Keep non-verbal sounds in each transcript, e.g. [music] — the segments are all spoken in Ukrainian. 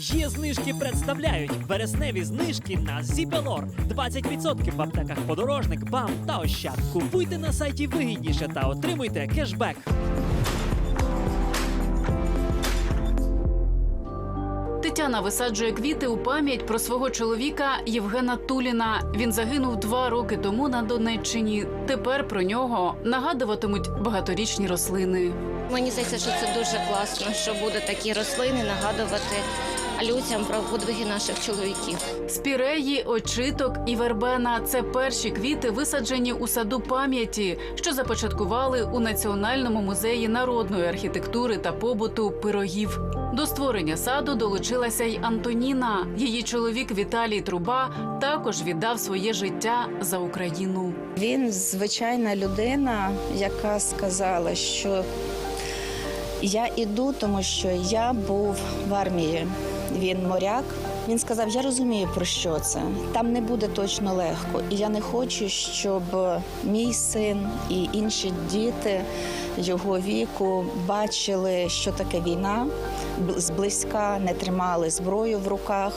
Є знижки представляють вересневі знижки на Зібелор. 20% в аптеках подорожник, бам та ощад. Купуйте на сайті вигідніше та отримуйте кешбек. Тетяна висаджує квіти у пам'ять про свого чоловіка Євгена Туліна. Він загинув два роки тому на Донеччині. Тепер про нього нагадуватимуть багаторічні рослини. Мені здається, що це дуже класно, що будуть такі рослини нагадувати людям про подвиги наших чоловіків. Спіреї, очиток і вербена це перші квіти, висаджені у саду пам'яті, що започаткували у Національному музеї народної архітектури та побуту пирогів. До створення саду долучилася й Антоніна. Її чоловік Віталій Труба також віддав своє життя за Україну. Він звичайна людина, яка сказала, що я іду, тому що я був в армії. Він моряк. Він сказав: Я розумію про що це. Там не буде точно легко. І я не хочу, щоб мій син і інші діти його віку бачили, що таке війна зблизька, не тримали зброю в руках.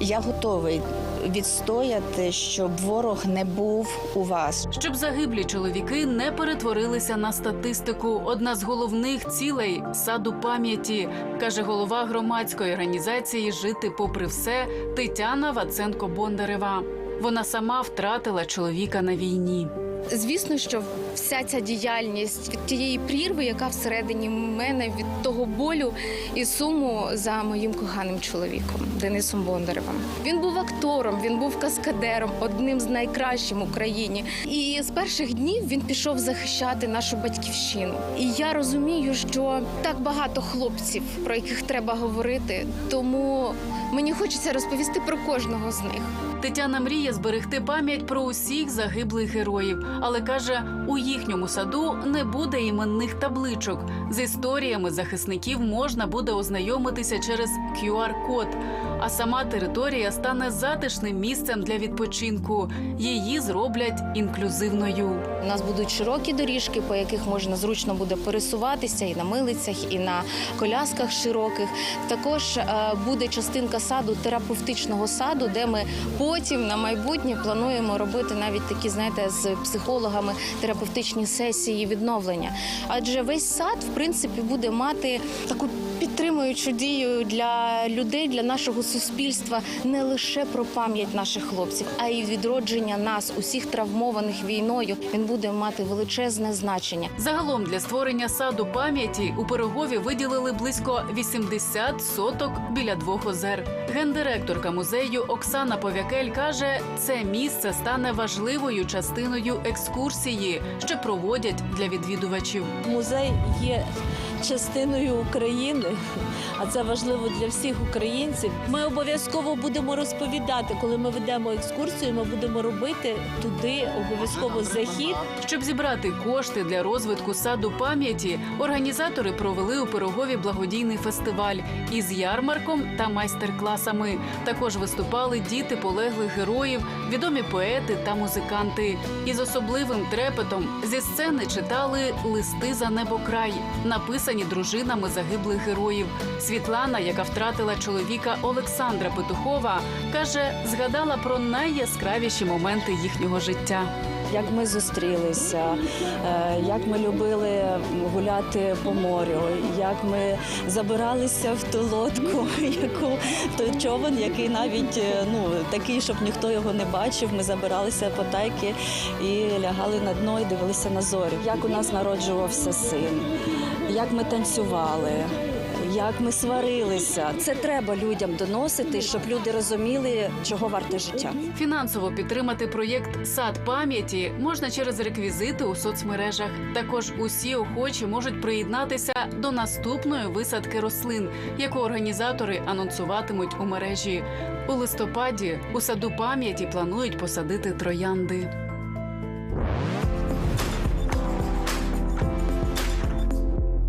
Я готовий відстояти, щоб ворог не був у вас, Щоб загиблі чоловіки не перетворилися на статистику. Одна з головних цілей саду пам'яті, каже голова громадської організації Жити попри все Тетяна Ваценко Бондарева. Вона сама втратила чоловіка на війні. Звісно, що вся ця діяльність від тієї прірви, яка всередині мене від того болю і суму за моїм коханим чоловіком Денисом Бондаревим. Він був актором, він був каскадером, одним з найкращим в Україні. І з перших днів він пішов захищати нашу батьківщину. І я розумію, що так багато хлопців, про яких треба говорити, тому мені хочеться розповісти про кожного з них. Тетяна мріє зберегти пам'ять про усіх загиблих героїв, але каже, у їхньому саду не буде іменних табличок. З історіями захисників можна буде ознайомитися через QR-код. А сама територія стане затишним місцем для відпочинку. Її зроблять інклюзивною. У нас будуть широкі доріжки, по яких можна зручно буде пересуватися і на милицях, і на колясках широких. Також е, буде частинка саду терапевтичного саду, де ми потім на майбутнє плануємо робити навіть такі, знаєте, з психологами терапевтичні сесії відновлення. Адже весь сад, в принципі, буде мати таку підтримуючу дію для людей, для нашого суспільства не лише про пам'ять наших хлопців, а й відродження нас, усіх травмованих війною. Він буде мати величезне значення. Загалом для створення саду пам'яті у Пирогові виділили близько 80 соток біля двох озер. Гендиректорка музею Оксана Повякель каже, це місце стане важливою частиною екскурсії, що проводять для відвідувачів. Музей є частиною України, а це важливо для всіх українців. Ми обов'язково будемо розповідати, коли ми ведемо екскурсію. Ми будемо робити туди обов'язково захід. Щоб зібрати кошти для розвитку саду пам'яті, організатори провели у Пирогові благодійний фестиваль із ярмарком та майстер-класами. Також виступали діти полеглих героїв, відомі поети та музиканти. Із особливим трепетом зі сцени читали листи за небокрай, написані дружинами загиблих героїв. Світлана, яка втратила чоловіка Олександра Петухова, каже, згадала про найяскравіші моменти їхнього життя. Як ми зустрілися, е, як ми любили гуляти по морю, як ми забиралися в ту лодку, [laughs] яку той човен, який навіть е, ну такий, щоб ніхто його не бачив. Ми забиралися по тайки і лягали на дно і дивилися на зорі. Як у нас народжувався син, як ми танцювали. Як ми сварилися, це треба людям доносити, щоб люди розуміли, чого варте життя. Фінансово підтримати проєкт Сад пам'яті можна через реквізити у соцмережах. Також усі охочі можуть приєднатися до наступної висадки рослин, яку організатори анонсуватимуть у мережі. У листопаді у саду пам'яті планують посадити троянди.